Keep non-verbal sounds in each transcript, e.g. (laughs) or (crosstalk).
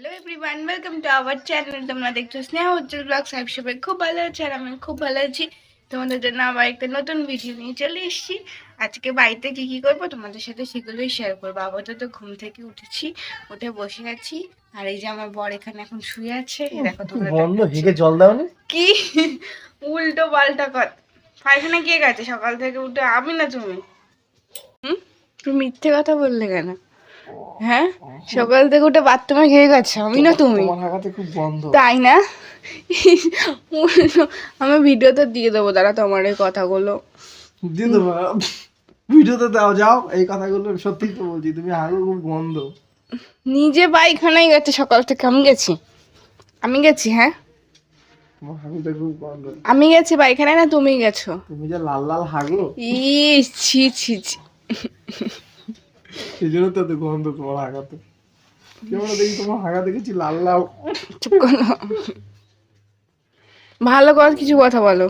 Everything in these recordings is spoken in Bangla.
Hello everyone welcome to our channel তোমরা দেখছ স্নেহ উজ্জ্বল ব্লগ সাহেব সবাই খুব ভালো আছে আর আমি খুব ভালো আছি। তোমাদের জন্য আবার একটা নতুন ভিডিও নিয়ে চলে এসেছি। আজকে বাড়িতে কি কি করব তোমাদের সাথে সেগুলোই শেয়ার করব। আপাতত তো ঘুম থেকে উঠেছি উঠে বসে আছি। আর এই যে আমার বর এখানে এখন শুয়ে আছে। দেখো তোমরা বন্ধ হেগে জল দাও কি? উল্টো পাল্টা কর পায়খানা কে গেছে? সকাল থেকে উঠে আমি না তুমি? হুম? তুমি মিথ্যে কথা বললে কেন? হ্যাঁ? সকাল থেকে উঠে বাথরুমে খেয়ে গেছে। আমি না তুমি। খুব বন্ধ। তাই না? আমি ভিডিওতে দিয়ে দেবো দাঁড়া তোমার এই কথাগুলো। দিয়ে দেবো। ভিডিওতে দাও যাও। এই কথাগুলো সত্যি তো বলছি তুমি হাগো খুব বন্ধ। নিজে পায়খানায় গেছে সকাল থেকে আমি গেছি। আমি গেছি হ্যাঁ? আমি গেছি পায়খানায় না তুমি গেছো? তুমি যে লাল লাল হাগো ইস ছি ছি ছি। সেই জন্য তো গন্ধ তোমার হাগাতে। কেমন দেখি তোমার হাগা দেখেছি? লাল লাল। চুপ করো। ভালো কথা কিছু কথা বলো।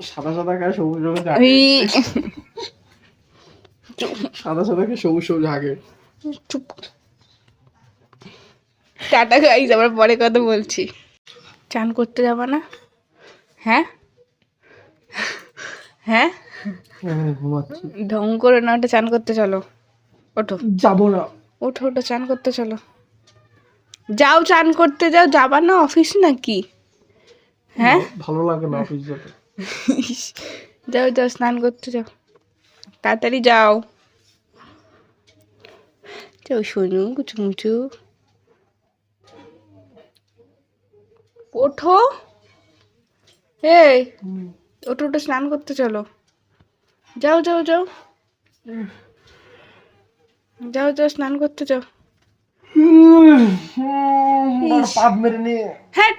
সাদা সাদা খায় সবুজ সবুজ হাগে। সাদা সাদা খায় সবুজ সবুজ হাগে। চুপ টাটা গাইজ আবার পরে কথা বলছি। চান করতে যাবা না? হ্যাঁ? হ্যাঁ? ঢং করে না ওটা চান করতে চলো। ওঠো। যাব না। ওঠো ওঠো চান করতে চলো। যাও চান করতে যাও। যাবা না অফিস নাকি? হ্যাঁ? ভালো লাগে না অফিস যেতে। যাও যাও স্নান করতে যাও। তাড়াতাড়ি যাও। যাও শোনো কুচু মুচু ওঠো। এই ওঠো ওঠো স্নান করতে চলো। যাও যাও যাও। যাও যাও স্নান করতে যাও। পাপ মেরে নিয়ে। হ্যাঁ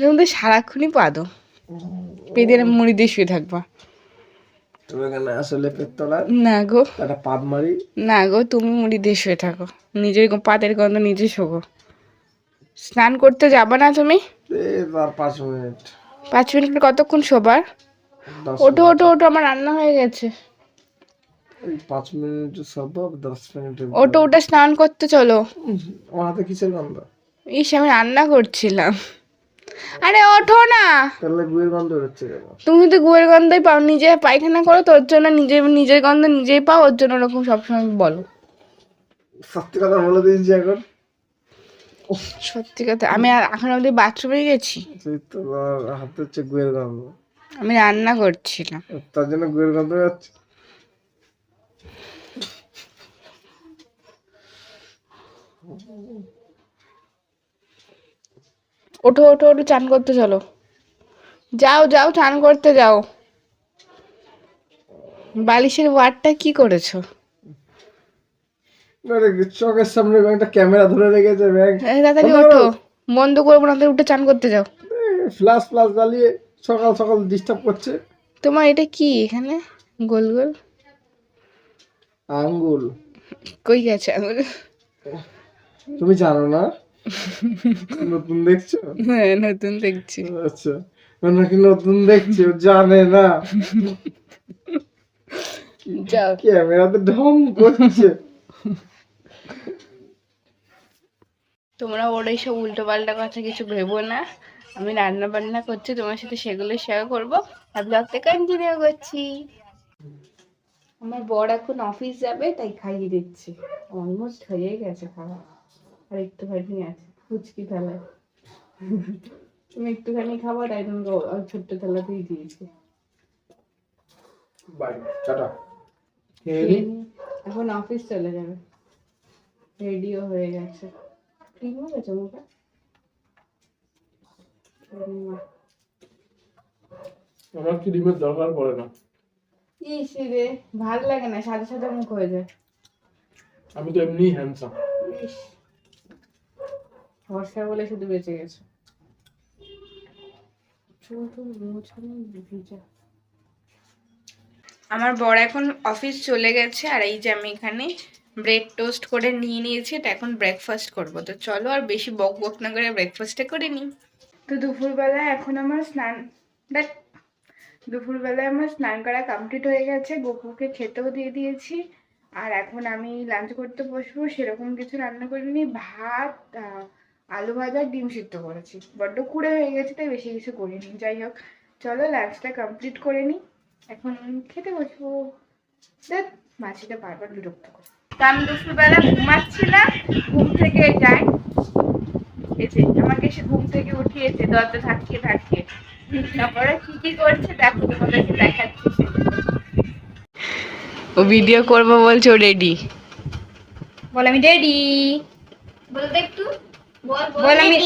এর মধ্যে সারাক্ষণই পাদো পেদের মুড়ি দিয়ে শুয়ে থাকবা। তুমি এখানে আসলে পেতলা না গো। একটা পাপ মারি। না গো তুমি মুড়ি দিয়ে শুয়ে থাকো। নিজের পাতের গন্ধ নিজে শোকো স্নান করতে যাবা না তুমি? পাঁচ মিনিট। পাঁচ মিনিট কতক্ষণ শোবার? ওঠো ওঠো ওঠো আমার রান্না হয়ে গেছে। পাঁচ মিনিট সব দশ মিনিট ওঠো ওটা স্নান করতে চলো। আমার হাতে কিসের গন্ধ? ইস আমি রান্না করছিলাম। আরে ওঠো না! তাহলে গুয়ের গন্ধ হচ্ছে তুমি তো গুয়ের গন্ধই পাও নিজে পায়খানা করো তোর জন্য নিজে নিজের গন্ধ নিজেই পাও ওর জন্য ওরকম সবসময় বলো। সত্যি কথা বলে দিয়েছি এখন। সত্যি কথা আমি আর এখন অবধি বাথরুমে গেছি। হাতে হচ্ছে গুয়ের গন্ধ। আমি রান্না করছিলাম। তার জন্য গুয়ের গন্ধ যাচ্ছে ওঠো ওঠো ওঠো চান করতে চলো। যাও যাও চান করতে যাও। বালিশের ওয়ারটা কি করেছ? চোখের সামনে একটা ক্যামেরা ধরে রেখেছে ব্যাগ তাড়াতাড়ি ওঠো। বন্ধ করব না উঠে চান করতে যাও। ফ্ল্যাশ ফ্ল্যাশ জ্বালিয়ে। সকাল সকাল ডিস্টার্ব করছে। তোমার এটা কি এখানে? গোল গোল? আঙ্গুল। কই গেছে আঙুল তুমি জানো না? নতুন দেখছ? হ্যাঁ নতুন দেখছি। আচ্ছা নাকি নতুন দেখছি ও জানে না। ক্যামেরাতে ঢং করছে। তোমরা ওর এইসব উল্টো পাল্টা কথা কিছু ভেবো না। আমি রান্না বান্না করছি তোমার সাথে সেগুলো শেয়ার করব। আর ব্লগটা কন্টিনিউ করছি। আমার বর এখন অফিস যাবে তাই খাইয়ে দিচ্ছি। অলমোস্ট হয়ে গেছে খাওয়া। আর একটুখানি আছে ফুচকি থালায়। তুমি একটুখানি খাব তাই তোমাকে ছোট্ট থালাতেই দিয়েছি। এখন অফিস চলে যাবে। রেডিও হয়ে গেছে। ঠিক হয়ে গেছে মুখে? আমার ক্রিমের দরকার পড়ে না? ইস রে ভালো লাগে না সাদা সাদা মুখ হয়ে যায়। আমি তো এমনি হ্যান্ডসাম বলে শুধু বেঁচে গেছে। আমার বড় এখন অফিস চলে গেছে আর এই যে আমি এখানে ব্রেড টোস্ট করে নিয়ে নিয়েছি এটা এখন ব্রেকফাস্ট করব। তো চলো আর বেশি বক বক না করে ব্রেকফাস্টে করে নিই। তো দুপুরবেলায় এখন আমার স্নান, দেখ, দুপুরবেলায় আমার স্নান করা কমপ্লিট হয়ে গেছে, গোপুকে খেতেও দিয়ে দিয়েছি, আর এখন আমি লাঞ্চ করতে বসবো, সেরকম কিছু রান্না করিনি, ভাত আলু ভাজা, ডিম সিদ্ধ করেছি, বড্ড কুড়ে হয়ে গেছে, তাই বেশি কিছু করিনি, যাই হোক, চলো লাঞ্চটা কমপ্লিট করে নিই এখন খেতে বসবো, দেখ মাছিটা বারবার বিরক্ত করে। তা আমি দুপুরবেলা ঘুমাচ্ছিলাম ঘুম থেকে যাই এসে আমাকে এসে ঘুম থেকে উঠিয়েছে দরজা ধাক্কিয়ে ধাক্কিয়ে। তারপরে কি কি করছে দেখো তোমাদেরকে দেখাচ্ছি। ও ভিডিও করব বলছে ও রেডি বল আমি রেডি বলতে একটু। বল বল আমি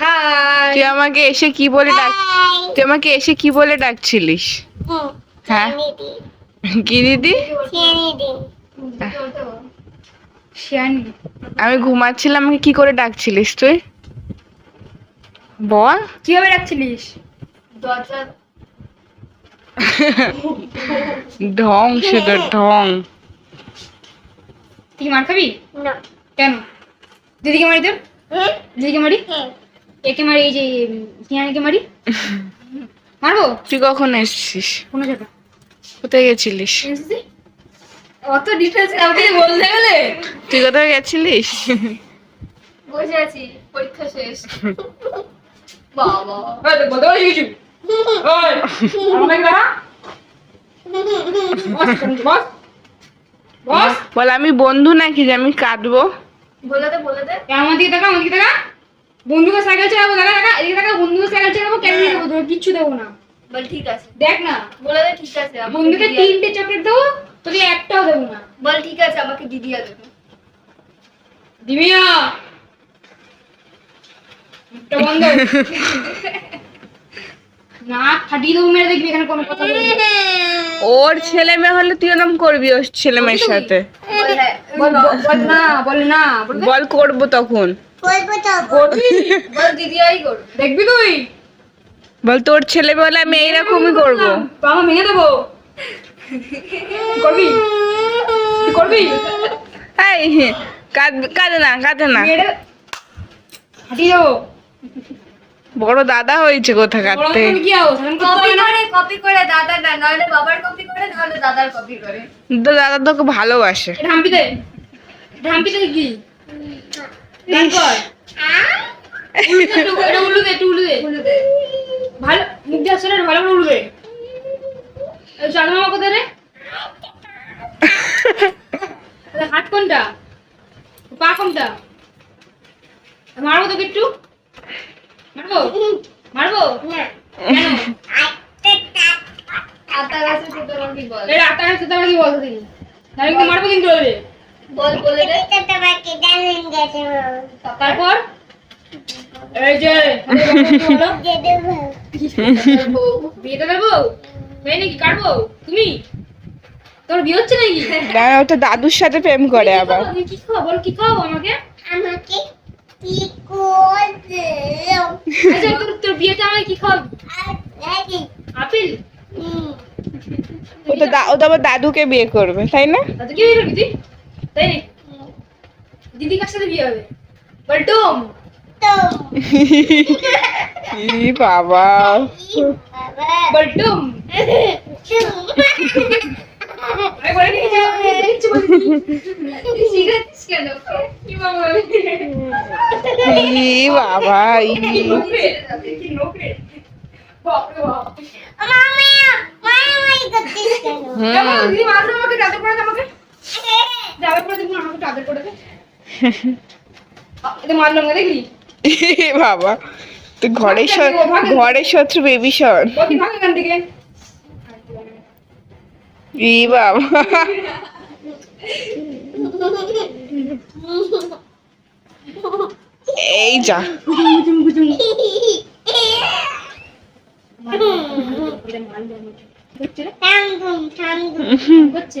হাই তুই আমাকে এসে কি বলে ডাক তুই আমাকে এসে কি বলে ডাকছিলিস? হ্যাঁ। কি দিদি? শিয়ানি। আমি ঘুমাচ্ছিলাম আমাকে কি করে ডাকছিলিস তুই? বল। কীভাবে ডাকছিলিস? দরজা ঢং সেটা ঢং। তুই কি মার খাবি? না। কেন? দিদিকে মারি তোর? দিদিকে মারি? একে মারি এই যে সিয়ানিকে মারি? মারবো? তুই কখন এসেছিস? কোনো জায়গা? কোথায় গেছিলিস? অত ডিটেলস আমাকে বলতে গেলে? তুই কোথায় গেছিলিস? বসে আছি পরীক্ষা শেষ। বাবা। বলতে কিছু? বল আমি বন্ধু নাকি যে আমি কাঁদবো? বলে দে বলে দে। আমার দিকে তাকা আমার দিকে তাকা। বন্ধুকে সাইকেল চালাবো দেখা দেখা এদিকে তাকা বন্ধুকে সাইকেল চালাবো কেন দেবো তোর কিচ্ছু দেবো না। বল ঠিক আছে। দেখ না। বলে দে ঠিক আছে। বন্ধুকে তিনটে চকলেট দেবো তোকে একটাও দেবো না। বল ঠিক আছে আমাকে দিদিয়া দেবে। দিবি মুখটা বন্ধ (laughs) না ফাটিয়ে দেবো মেরে দেখবি এখানে কোনো কথা ওর ছেলে মেয়ে হলে তুই ওরম করবি ওর ছেলে মেয়ের সাথে? বল না বল না বল করব তখন। দেখবি তুই? বল তোর ছেলে মেয়ে হলে আমি এইরকমই করব। বাবা ভেঙে দেবো। করবি? করবি? এই কাঁদে না কাঁদে না। বড় দাদা হয়েছে কোথা কাটতে দাদা তোকে ভালোবাসে। (laughs) ভালো মুখ দিয়ে ভালো করে উল্লু দে মামা কোথায় রে? হাত কোনটা? পা কোনটা? মারবো তোকে একটু? মারবো? মারবো? কেন? আতা গাছে ছোট মাটি বল এই আটটা গাছ তোমরা কি বলতে দিন তাহলে কিন্তু মারবো কিন্তু ওরে। বল বলে দে। তারপর? এই যে বিয়েতে দেবো? তাই নাকি? কাটবো তুমি? তোর বিয়ে হচ্ছে নাকি? না ও তো দাদুর সাথে প্রেম করে আবার। তুমি কি খাও বল কি খাও আমাকে? আমাকে কি করতে আচ্ছা তোর তোর বিয়েতে আমাকে কি খাও আপেল? ও তো ও তো আবার দাদুকে বিয়ে করবে তাই না? দাদু বিয়ে করবি তুই? কার সাথে বিয়ে হবে? বলটুম ই বাবা। বলটুম। বাবা? ই বাবা ই। কি নোকরে? কি নোকরে? বাপরে বাপ। কেমন হুম দিদি মারলো আমাকে টাদর করে দে আমাকে। টাদর করে দিবি আমাকে টাদর করে দে আ, এটা মারলো আমাকে দেখলি? বাবা তুই ঘরের ঘরের শত্রু বেবি থেকে। ই বাবা। এই যা। বুঝছে রে? করছে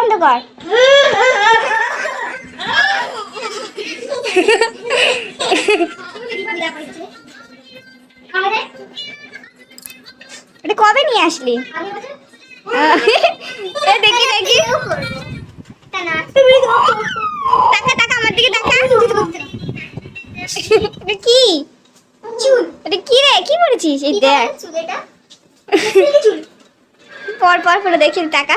নিচে করে কবে নিয়ে আসলি? দেখি দেখি। টাকা টাকা, আমার দিকে কি? কি রে? কি পড়েছিস এই দেখ। পর পর করে দেখি, টাকা।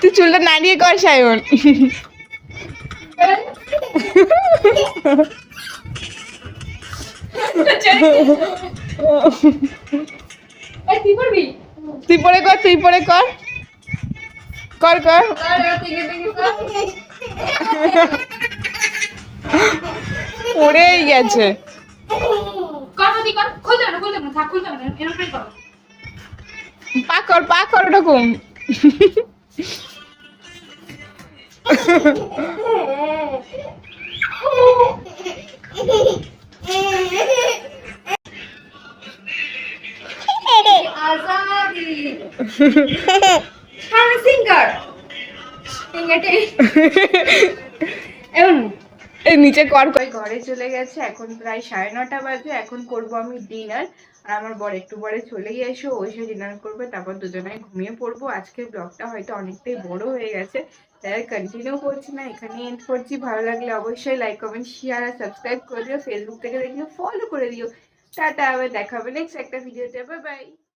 তুই চুলটা নাড়িয়ে কর, সায়ন। তুই পরে কর, তুই পরে কর। কর কর। পড়েই গেছে। কর খুলতে খুলতে খুলতে কর। পা কর পা কর ওরকম নিচে কর কর। ঘরে চলে গেছে এখন প্রায় সাড়ে নটা বাজে এখন করব আমি ডিনার। আর আমার বর একটু পরে চলেই এসো ওই সে ডিনার করবে, তারপর দুজনে ঘুমিয়ে পড়ব। আজকের ব্লগটা হয়তো অনেকটাই বড় হয়ে গেছে, তাই কন্টিনিউ করছি না এখানে এন্ড করছি। ভালো লাগলে অবশ্যই লাইক কমেন্ট শেয়ার আর সাবস্ক্রাইব করে দিও। ফেসবুক থেকে দেখলে ফলো করে দিও। টাটা, আবার দেখা হবে নেক্সট একটা ভিডিওতে বাই বাই